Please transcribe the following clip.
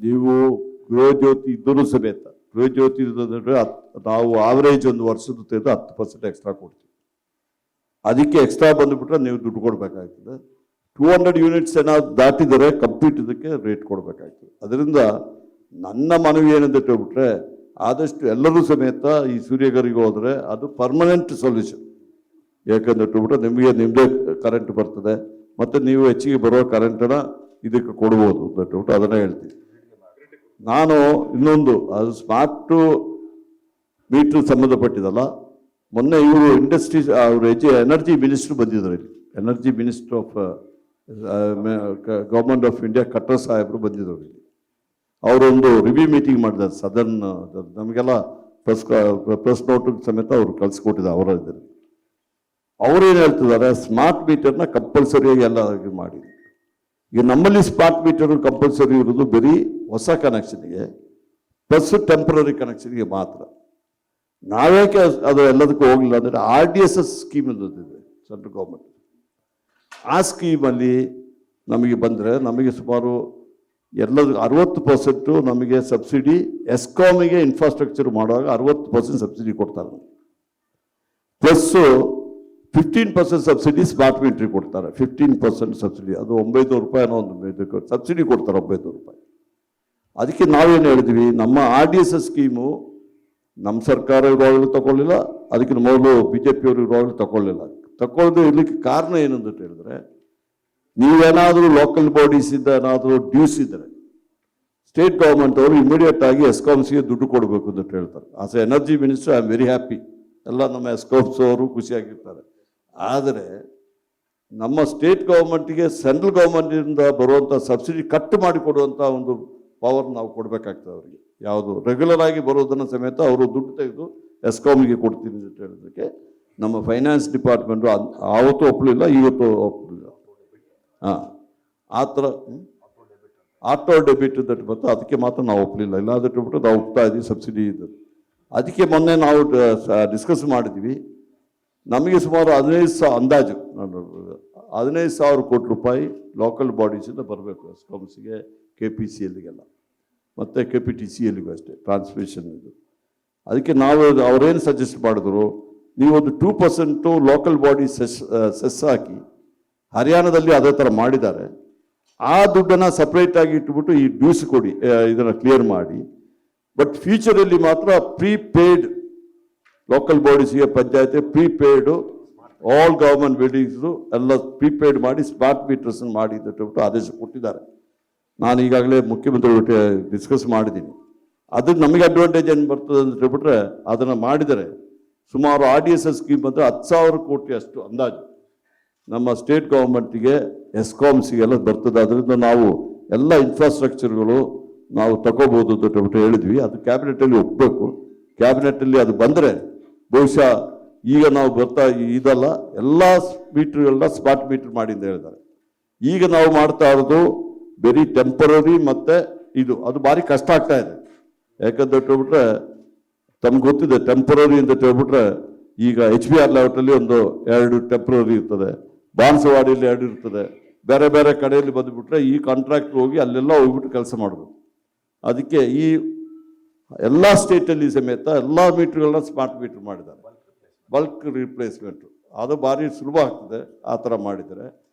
ನೀವು ಗೃಹಜ್ಯೋತಿ ಇದ್ದರೂ ಸಮೇತ ಗೃಹಜ್ಯೋತಿ ನಾವು ಆವರೇಜ್ ಒಂದು ವರ್ಷದ ತೆಗೆದು ಹತ್ತು ಪರ್ಸೆಂಟ್ ಎಕ್ಸ್ಟ್ರಾ ಕೊಡ್ತೀವಿ. ಅದಕ್ಕೆ ಎಕ್ಸ್ಟ್ರಾ ಬಂದುಬಿಟ್ರೆ ನೀವು ದುಡ್ಡು ಕೊಡಬೇಕಾಗ್ತದೆ. ಟೂ ಹಂಡ್ರೆಡ್ ಯೂನಿಟ್ಸ್ ಏನಾದ್ರು ದಾಟಿದರೆ ಕಂಪ್ಲೀಟ್ ಇದಕ್ಕೆ ರೇಟ್ ಕೊಡಬೇಕಾಗ್ತದೆ. ಅದರಿಂದ ನನ್ನ ಮನವಿ ಏನಂತ ಹೇಳ್ಬಿಟ್ರೆ ಆದಷ್ಟು ಎಲ್ಲರೂ ಸಮೇತ ಈ ಸೂರ್ಯಗರಿಗೆ ಹೋದರೆ ಅದು ಪರ್ಮನೆಂಟ್ ಸೊಲ್ಯೂಷನ್ ಯಾಕಂದ್ರೆ ಹೇಳ್ಬಿಟ್ರೆ ನಿಮಗೆ ನಿಮ್ಮದೇ ಕರೆಂಟ್ ಬರ್ತದೆ, ಮತ್ತು ನೀವು ಹೆಚ್ಚಿಗೆ ಬರೋ ಕರೆಂಟನ್ನು ಇದಕ್ಕೆ ಕೊಡ್ಬೋದು ಅಂತ ಹೇಳ್ಬಿಟ್ಟು ಅದನ್ನೇ ಹೇಳ್ತೀನಿ. ನಾನು ಇನ್ನೊಂದು, ಅದು ಸ್ಮಾರ್ಟು ಮೀಟ್ರ್ ಸಂಬಂಧಪಟ್ಟಿದಲ್ಲ, ಮೊನ್ನೆ ಇವರು ಇಂಡಸ್ಟ್ರೀಸ್ ಅವರು ಎಜಿ ಎನರ್ಜಿ ಮಿನಿಸ್ಟ್ರು ಬಂದಿದ್ದಾರೆ ಇಲ್ಲಿ. Energy minister of government of India Khattar ಸಾಹೇಬರು ಬಂದಿದ್ದಾರೆ ಇಲ್ಲಿ. ಅವರೊಂದು ರಿವ್ಯೂ ಮೀಟಿಂಗ್ ಮಾಡಿದ್ದಾರೆ ಸದರ್ನ್ ನಮಗೆಲ್ಲ ಪ್ರೆಸ್ ಪ್ರೆಸ್ ನೋಟ್ ಸಮೇತ ಅವರು ಕಳಿಸ್ಕೊಟ್ಟಿದ್ದಾರೆ ಅವರ ಅವರೇನು ಹೇಳ್ತಿದ್ದಾರೆ ಸ್ಮಾರ್ಟ್ ಮೀಟರ್ನ ಕಂಪಲ್ಸರಿಯಾಗಿ ಎಲ್ಲ ಮಾಡಿ. ಈಗ ನಮ್ಮಲ್ಲಿ ಸ್ಮಾರ್ಟ್ ಮೀಟರ್ ಕಂಪಲ್ಸರಿ ಇರೋದು ಬರೀ ಹೊಸ ಕನೆಕ್ಷನ್ಗೆ ಪ್ಲಸ್ ಟೆಂಪ್ರರಿ ಕನೆಕ್ಷನ್ಗೆ ಮಾತ್ರ. ನಾವೇಕೆ ಅದು ಎಲ್ಲದಕ್ಕೂ ಹೋಗಲಿಲ್ಲ ಅಂದರೆ R D S S scheme ಇದೆ ಸೆಂಟ್ರಲ್ ಗೌರ್ಮೆಂಟ್ ಆ ಸ್ಕೀಮಲ್ಲಿ ನಮಗೆ ಬಂದರೆ ನಮಗೆ ಸುಮಾರು ಎಲ್ಲದ ಅರವತ್ತು ಪರ್ಸೆಂಟು ನಮಗೆ ಸಬ್ಸಿಡಿ ಎಸ್ಕಾಮಿಗೆ ಇನ್ಫ್ರಾಸ್ಟ್ರಕ್ಚರ್ ಮಾಡುವಾಗ ಅರವತ್ತು ಪರ್ಸೆಂಟ್ ಸಬ್ಸಿಡಿ ಕೊಡ್ತಾರೆ. Plus fifteen percent subsidy smart ಮೀಟ್ರಿಗೆ ಕೊಡ್ತಾರೆ. ಫಿಫ್ಟೀನ್ ಪರ್ಸೆಂಟ್ ಸಬ್ಸಿಡಿ ಅದು ಒಂಬೈನೂರು ರೂಪಾಯಿ ಅನ್ನೋ ಒಂದು ಇದಕ್ಕೆ ಸಬ್ಸಿಡಿ ಕೊಡ್ತಾರೆ ಒಂಬೈನೂರು ರೂಪಾಯಿ. ಅದಕ್ಕೆ ನಾವೇನು ಹೇಳಿದ್ವಿ? ನಮ್ಮ R D S S scheme ನಮ್ಮ ಸರ್ಕಾರ ಇರುವಾಗಲೂ ತಗೊಳ್ಳಿಲ್ಲ, ಅದಕ್ಕೆ ಮೊದಲು ಬಿ ಜೆ ಪಿಯವರು ಇರುವಾಗಲೂ ತಗೊಳ್ಳಿಲ್ಲ. ತಗೊಳ್ಳದೆ ಇರಲಿಕ್ಕೆ ಕಾರಣ ಏನಂತ ಹೇಳಿದ್ರೆ ನೀವೇನಾದರೂ ಲೋಕಲ್ ಬಾಡೀಸಿಂದ ಏನಾದರೂ ಡ್ಯೂಸ್ ಇದ್ದರೆ ಸ್ಟೇಟ್ ಗೌರ್ಮೆಂಟ್ ಅವರು ಇಮಿಡಿಯೇಟ್ ಆಗಿ ಎಸ್ಕಾಮ್ಸ್ಗೆ ದುಡ್ಡು ಕೊಡಬೇಕು ಅಂತ ಹೇಳ್ತಾರೆ. As a energy minister I am very happy ಎಲ್ಲ ನಮ್ಮ ಎಸ್ಕಾಮ್ಸ್ ಅವರು ಖುಷಿಯಾಗಿರ್ತಾರೆ. ಆದರೆ ನಮ್ಮ ಸ್ಟೇಟ್ ಗೌರ್ಮೆಂಟಿಗೆ ಸೆಂಟ್ರಲ್ ಗೌರ್ಮೆಂಟಿಂದ ಬರುವಂಥ ಸಬ್ಸಿಡಿ ಕಟ್ ಮಾಡಿ ಕೊಡುವಂಥ ಒಂದು ಪವರ್ ನಾವು ಕೊಡಬೇಕಾಗ್ತದೆ ಅವರಿಗೆ. ಯಾವುದು? ರೆಗ್ಯುಲರ್ ಆಗಿ ಬರೋದನ್ನು ಸಮೇತ ಅವರು ದುಡ್ಡು ತೆಗೆದು ಎಸ್ಕಾಮಿಗೆ ಕೊಡ್ತೀನಿ ಅಂತ ಹೇಳೋದಕ್ಕೆ ನಮ್ಮ ಫೈನಾನ್ಸ್ ಡಿಪಾರ್ಟ್ಮೆಂಟು ಆವತ್ತು ಒಪ್ಪಲಿಲ್ಲ ಇವತ್ತು ಒಪ್ಪಲಿಲ್ಲ ಹಾಂ. ಆ ಥರ? ಆಟೋ ಡೆಬಿಟ್ ದಟ್ ಬಂತು, ಅದಕ್ಕೆ ಮಾತ್ರ ನಾವು ಒಪ್ಪಲಿಲ್ಲ ಇಲ್ಲ ಅದಕ್ಕೆ ಬಿಟ್ಟು ನಾವು ಒಪ್ತಾ ಇದ್ದೀವಿ ಸಬ್ಸಿಡಿ ಇದು ಅದಕ್ಕೆ ಮೊನ್ನೆ ನಾವು ಡಿಸ್ಕಸ್ ಮಾಡಿದ್ವಿ. ನಮಗೆ ಸುಮಾರು ಹದಿನೈದು ಸಾವಿರ ಅಂದಾಜು. ನಾನು ಹದಿನೈದು ಸಾವಿರ ಕೋಟಿ ರೂಪಾಯಿ ಲೋಕಲ್ ಬಾಡೀಸಿಂದ ಬರಬೇಕು. ಎಸ್ಕಾಮ್ಸ್ಗೆ ಕೆ ಪಿ ಸಿ ಎಲ್ಲಿಗೆಲ್ಲ ಮತ್ತು ಕೆ ಪಿ ಟಿ ಸಿ ಎಲ್ಲಿಗೂ ಅಷ್ಟೇ ಟ್ರಾನ್ಸ್ಮಿಷನ್ ಇದು. ಅದಕ್ಕೆ ನಾವು ಅವರೇನು ಸಜೆಸ್ಟ್ ಮಾಡಿದ್ರು, ನೀವೊಂದು two percent local body cess cess ಹಾಕಿ, ಹರಿಯಾಣದಲ್ಲಿ ಅದೇ ಥರ ಮಾಡಿದ್ದಾರೆ. ಆ ದುಡ್ಡನ್ನು ಸಪ್ರೇಟಾಗಿ ಇಟ್ಬಿಟ್ಟು ಈ ಡ್ಯೂಸ್ ಕೊಡಿ ಇದನ್ನು ಕ್ಲಿಯರ್ ಮಾಡಿ. ಬಟ್ ಫ್ಯೂಚರಲ್ಲಿ ಮಾತ್ರ ಪ್ರೀಪೇಯ್ಡ್ ಲೋಕಲ್ ಬಾಡೀಸ್ಗೆ ಪಂಚಾಯತಿ ಪ್ರೀಪೇಯ್ಡು ಆಲ್ ಗವರ್ಮೆಂಟ್ ಬಿಲ್ಡಿಂಗ್ಸು ಎಲ್ಲ ಪ್ರೀಪೇಯ್ಡ್ ಮಾಡಿ ಸ್ಮಾರ್ಟ್ ಮೀಟರ್ಸ್ ಮಾಡಿ ಹೇಳ್ಬಿಟ್ಟು ಆದೇಶ ಕೊಟ್ಟಿದ್ದಾರೆ. ನಾನು ಈಗಾಗಲೇ ಮುಖ್ಯಮಂತ್ರಿ ಡಿಸ್ಕಸ್ ಮಾಡಿದ್ದೀನಿ. ಅದು ನಮಗೆ ಅಡ್ವಾಂಟೇಜ್ ಏನು ಬರ್ತದೆ ಅಂತ ಹೇಳ್ಬಿಟ್ರೆ, ಅದನ್ನು ಮಾಡಿದರೆ ಸುಮಾರು R D S S scheme ಅಂದರೆ ಹತ್ತು ಸಾವಿರ ಕೋಟಿ ಅಷ್ಟು ಅಂದಾಜು. ನಮ್ಮ ಸ್ಟೇಟ್ ಗೌರ್ಮೆಂಟಿಗೆ ಎಸ್ಕಾಮ್ಸಿಗೆಲ್ಲ ಬರ್ತದೆ. ಅದರಿಂದ ನಾವು ಎಲ್ಲ ಇನ್ಫ್ರಾಸ್ಟ್ರಕ್ಚರ್ಗಳು ನಾವು ತಗೋಬೋದು ಅಂತ ಹೇಳ್ಬಿಟ್ಟು ಹೇಳಿದ್ವಿ. ಅದು ಕ್ಯಾಬಿನೆಟಲ್ಲಿ ಒಪ್ಪಬೇಕು ಕ್ಯಾಬಿನೆಟಲ್ಲಿ ಅದು ಬಂದರೆ ಬಹುಶಃ ಈಗ ನಾವು ಬರ್ತಾ ಇದಲ್ಲ, ಎಲ್ಲ ಮೀಟ್ರ್ಗಳನ್ನ ಸ್ಮಾರ್ಟ್ ಮೀಟರ್ ಮಾಡಿ ಅಂತ ಹೇಳಿದ್ದಾರೆ. ಈಗ ನಾವು ಮಾಡ್ತಾ ಇರೋದು ವೆರಿ ಟೆಂಪರರಿ ಮತ್ತು ಇದು, ಅದು ಭಾರಿ ಕಷ್ಟ ಆಗ್ತಾ ಇದೆ. ಯಾಕಂತ ಹೇಳ್ಬಿಟ್ರೆ, ತಮ್ಗೆ ಗೊತ್ತಿದೆ ಟೆಂಪರರಿ ಅಂತ ಹೇಳ್ಬಿಟ್ರೆ, ಈಗ ಎಚ್ ಬಿ ಆರ್ ಲೆವೆಟಲ್ಲಿ ಒಂದು ಎರಡು ಟೆಂಪ್ರರಿ ಇರ್ತದೆ, ಬಾನ್ಸವಾಡಿಯಲ್ಲಿ ಎರಡು ಇರ್ತದೆ, ಬೇರೆ ಬೇರೆ ಕಡೆಯಲ್ಲಿ ಬಂದುಬಿಟ್ರೆ ಈ ಕಾಂಟ್ರಾಕ್ಟ್ ಹೋಗಿ ಅಲ್ಲೆಲ್ಲ ಹೋಗ್ಬಿಟ್ಟು ಕೆಲಸ ಮಾಡಬೇಕು ಅದಕ್ಕೆ ಈ ಎಲ್ಲ ಸ್ಟೇಟಲ್ಲಿ ಸಮೇತ ಎಲ್ಲ ಮೀಟ್ರ್ಗಳನ್ನ ಸ್ಮಾರ್ಟ್ ಮೀಟ್ರ್ ಮಾಡಿದ್ದಾರೆ. ಬಲ್ಕ್ ರಿಪ್ಲೇಸ್ಮೆಂಟು ಅದು ಭಾರಿ ಸುಲಭ ಆಗ್ತದೆ ಆ ಥರ ಮಾಡಿದರೆ.